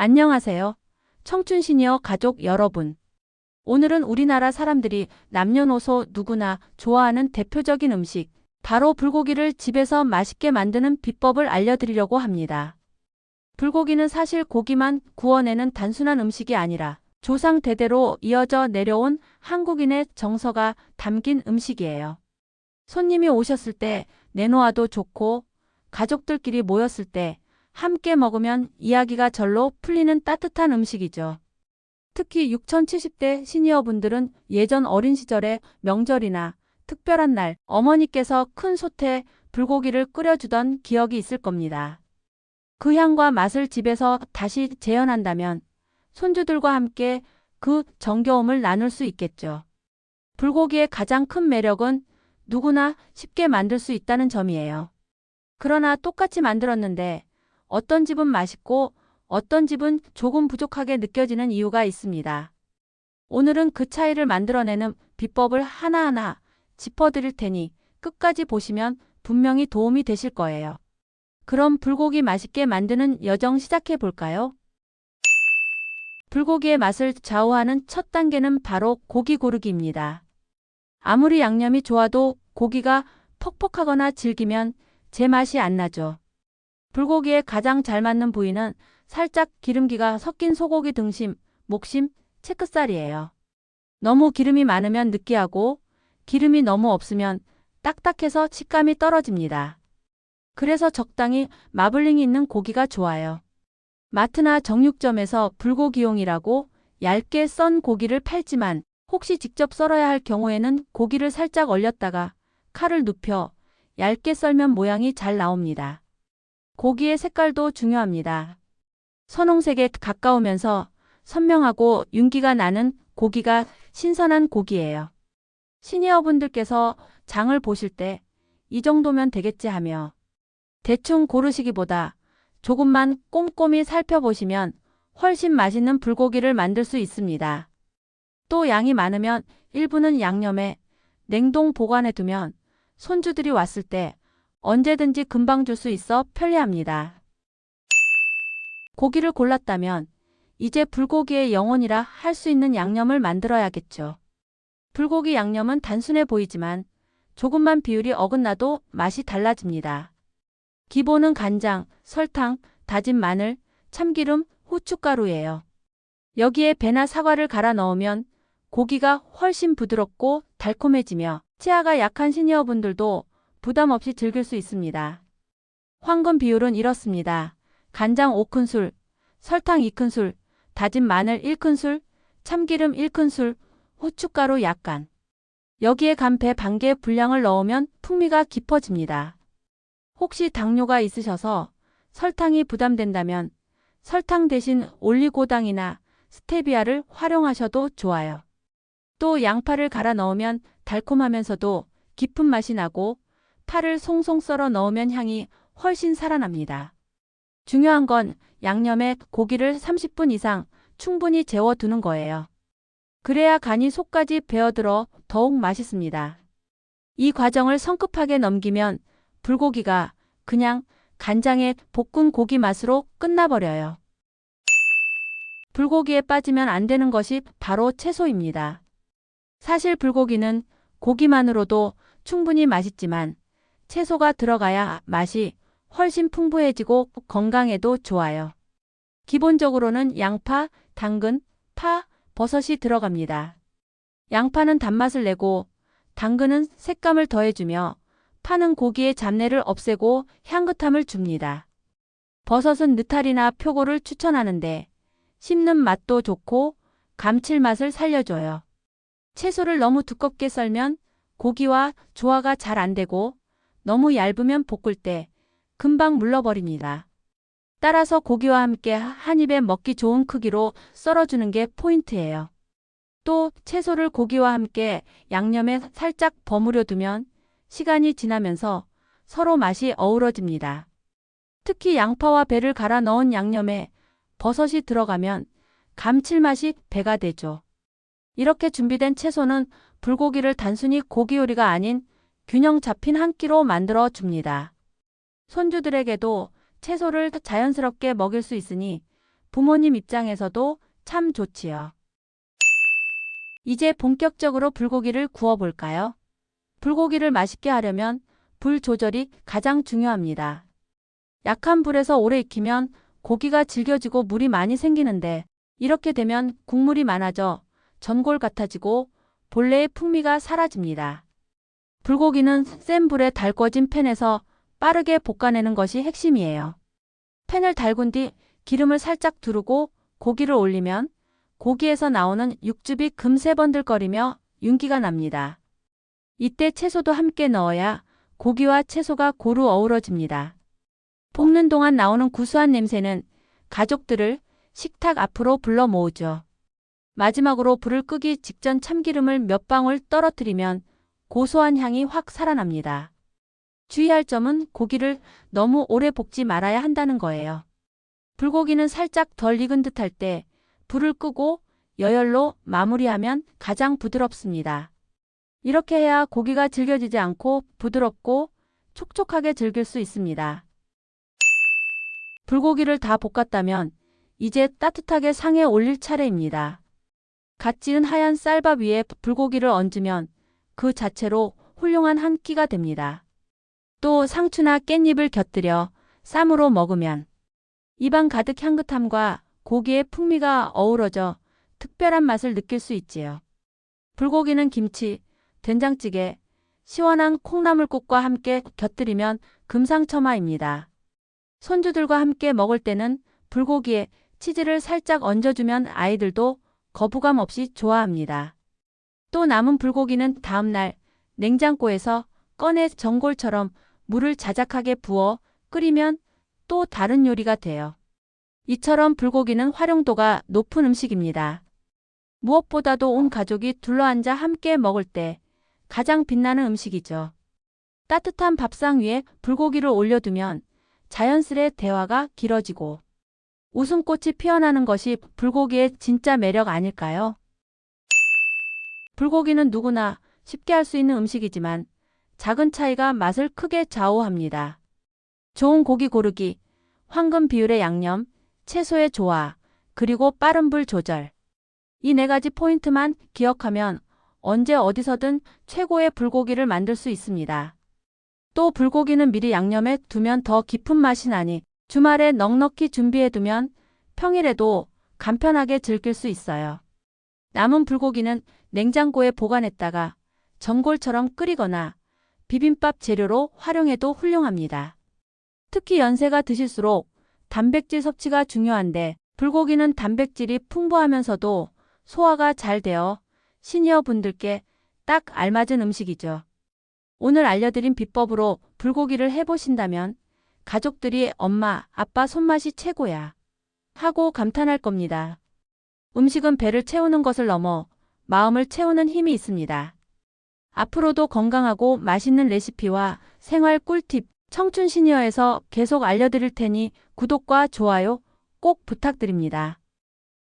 안녕하세요. 청춘 시니어 가족 여러분. 오늘은 우리나라 사람들이 남녀노소 누구나 좋아하는 대표적인 음식, 바로 불고기를 집에서 맛있게 만드는 비법을 알려드리려고 합니다. 불고기는 사실 고기만 구워내는 단순한 음식이 아니라 조상 대대로 이어져 내려온 한국인의 정서가 담긴 음식이에요. 손님이 오셨을 때 내놓아도 좋고 가족들끼리 모였을 때 함께 먹으면 이야기가 절로 풀리는 따뜻한 음식이죠. 특히 6070대 시니어분들은 예전 어린 시절에 명절이나 특별한 날 어머니께서 큰 솥에 불고기를 끓여주던 기억이 있을 겁니다. 그 향과 맛을 집에서 다시 재현한다면 손주들과 함께 그 정겨움을 나눌 수 있겠죠. 불고기의 가장 큰 매력은 누구나 쉽게 만들 수 있다는 점이에요. 그러나 똑같이 만들었는데 어떤 집은 맛있고 어떤 집은 조금 부족하게 느껴지는 이유가 있습니다. 오늘은 그 차이를 만들어내는 비법을 하나하나 짚어드릴 테니 끝까지 보시면 분명히 도움이 되실 거예요. 그럼 불고기 맛있게 만드는 여정 시작해 볼까요? 불고기의 맛을 좌우하는 첫 단계는 바로 고기 고르기입니다. 아무리 양념이 좋아도 고기가 퍽퍽하거나 질기면 제 맛이 안 나죠. 불고기에 가장 잘 맞는 부위는 살짝 기름기가 섞인 소고기 등심, 목심, 체크살이에요. 너무 기름이 많으면 느끼하고 기름이 너무 없으면 딱딱해서 식감이 떨어집니다. 그래서 적당히 마블링이 있는 고기가 좋아요. 마트나 정육점에서 불고기용이라고 얇게 썬 고기를 팔지만 혹시 직접 썰어야 할 경우에는 고기를 살짝 얼렸다가 칼을 눕혀 얇게 썰면 모양이 잘 나옵니다. 고기의 색깔도 중요합니다. 선홍색에 가까우면서 선명하고 윤기가 나는 고기가 신선한 고기예요. 시니어분들께서 장을 보실 때 이 정도면 되겠지 하며 대충 고르시기보다 조금만 꼼꼼히 살펴보시면 훨씬 맛있는 불고기를 만들 수 있습니다. 또 양이 많으면 일부는 양념에 냉동 보관해 두면 손주들이 왔을 때 언제든지 금방 줄 수 있어 편리합니다. 고기를 골랐다면 이제 불고기의 영혼이라 할 수 있는 양념을 만들어야겠죠. 불고기 양념은 단순해 보이지만 조금만 비율이 어긋나도 맛이 달라집니다. 기본은 간장, 설탕, 다진 마늘, 참기름, 후춧가루예요. 여기에 배나 사과를 갈아 넣으면 고기가 훨씬 부드럽고 달콤해지며 치아가 약한 시니어분들도 부담 없이 즐길 수 있습니다. 황금 비율은 이렇습니다. 간장 5큰술, 설탕 2큰술, 다진 마늘 1큰술, 참기름 1큰술, 후춧가루 약간. 여기에 간배 반개 분량을 넣으면 풍미가 깊어집니다. 혹시 당뇨가 있으셔서 설탕이 부담된다면 설탕 대신 올리고당이나 스테비아를 활용하셔도 좋아요. 또 양파를 갈아 넣으면 달콤하면서도 깊은 맛이 나고 파를 송송 썰어 넣으면 향이 훨씬 살아납니다. 중요한 건 양념에 고기를 30분 이상 충분히 재워두는 거예요. 그래야 간이 속까지 배어들어 더욱 맛있습니다. 이 과정을 성급하게 넘기면 불고기가 그냥 간장에 볶은 고기 맛으로 끝나버려요. 불고기에 빠지면 안 되는 것이 바로 채소입니다. 사실 불고기는 고기만으로도 충분히 맛있지만 채소가 들어가야 맛이 훨씬 풍부해지고 건강에도 좋아요. 기본적으로는 양파, 당근, 파, 버섯이 들어갑니다. 양파는 단맛을 내고 당근은 색감을 더해주며 파는 고기의 잡내를 없애고 향긋함을 줍니다. 버섯은 느타리나 표고를 추천하는데 씹는 맛도 좋고 감칠맛을 살려줘요. 채소를 너무 두껍게 썰면 고기와 조화가 잘 안 되고 너무 얇으면 볶을 때 금방 물러버립니다. 따라서 고기와 함께 한 입에 먹기 좋은 크기로 썰어주는 게 포인트예요. 또 채소를 고기와 함께 양념에 살짝 버무려 두면 시간이 지나면서 서로 맛이 어우러집니다. 특히 양파와 배를 갈아 넣은 양념에 버섯이 들어가면 감칠맛이 배가 되죠. 이렇게 준비된 채소는 불고기를 단순히 고기 요리가 아닌 균형 잡힌 한 끼로 만들어 줍니다. 손주들에게도 채소를 자연스럽게 먹일 수 있으니 부모님 입장에서도 참 좋지요. 이제 본격적으로 불고기를 구워볼까요? 불고기를 맛있게 하려면 불 조절이 가장 중요합니다. 약한 불에서 오래 익히면 고기가 질겨지고 물이 많이 생기는데 이렇게 되면 국물이 많아져 전골 같아지고 본래의 풍미가 사라집니다. 불고기는 센 불에 달궈진 팬에서 빠르게 볶아내는 것이 핵심이에요. 팬을 달군 뒤 기름을 살짝 두르고 고기를 올리면 고기에서 나오는 육즙이 금세 번들거리며 윤기가 납니다. 이때 채소도 함께 넣어야 고기와 채소가 고루 어우러집니다. 볶는 동안 나오는 구수한 냄새는 가족들을 식탁 앞으로 불러 모으죠. 마지막으로 불을 끄기 직전 참기름을 몇 방울 떨어뜨리면 고소한 향이 확 살아납니다. 주의할 점은 고기를 너무 오래 볶지 말아야 한다는 거예요. 불고기는 살짝 덜 익은 듯할 때 불을 끄고 여열로 마무리하면 가장 부드럽습니다. 이렇게 해야 고기가 질겨지지 않고 부드럽고 촉촉하게 즐길 수 있습니다. 불고기를 다 볶았다면 이제 따뜻하게 상에 올릴 차례입니다. 갓 지은 하얀 쌀밥 위에 불고기를 얹으면 그 자체로 훌륭한 한 끼가 됩니다. 또 상추나 깻잎을 곁들여 쌈으로 먹으면 입안 가득 향긋함과 고기의 풍미가 어우러져 특별한 맛을 느낄 수 있지요. 불고기는 김치, 된장찌개, 시원한 콩나물국과 함께 곁들이면 금상첨화입니다. 손주들과 함께 먹을 때는 불고기에 치즈를 살짝 얹어주면 아이들도 거부감 없이 좋아합니다. 또 남은 불고기는 다음날 냉장고에서 꺼내 전골처럼 물을 자작하게 부어 끓이면 또 다른 요리가 돼요. 이처럼 불고기는 활용도가 높은 음식입니다. 무엇보다도 온 가족이 둘러앉아 함께 먹을 때 가장 빛나는 음식이죠. 따뜻한 밥상 위에 불고기를 올려두면 자연스레 대화가 길어지고 웃음꽃이 피어나는 것이 불고기의 진짜 매력 아닐까요? 불고기는 누구나 쉽게 할 수 있는 음식이지만 작은 차이가 맛을 크게 좌우합니다. 좋은 고기 고르기, 황금 비율의 양념, 채소의 조화, 그리고 빠른 불 조절. 이 네 가지 포인트만 기억하면 언제 어디서든 최고의 불고기를 만들 수 있습니다. 또 불고기는 미리 양념해 두면 더 깊은 맛이 나니 주말에 넉넉히 준비해 두면 평일에도 간편하게 즐길 수 있어요. 남은 불고기는 냉장고에 보관했다가 전골처럼 끓이거나 비빔밥 재료로 활용해도 훌륭합니다. 특히 연세가 드실수록 단백질 섭취가 중요한데 불고기는 단백질이 풍부하면서도 소화가 잘 되어 시니어 분들께 딱 알맞은 음식이죠. 오늘 알려드린 비법으로 불고기를 해보신다면 가족들이 엄마, 아빠 손맛이 최고야 하고 감탄할 겁니다. 음식은 배를 채우는 것을 넘어 마음을 채우는 힘이 있습니다. 앞으로도 건강하고 맛있는 레시피와 생활 꿀팁 청춘 시니어에서 계속 알려드릴 테니 구독과 좋아요 꼭 부탁드립니다.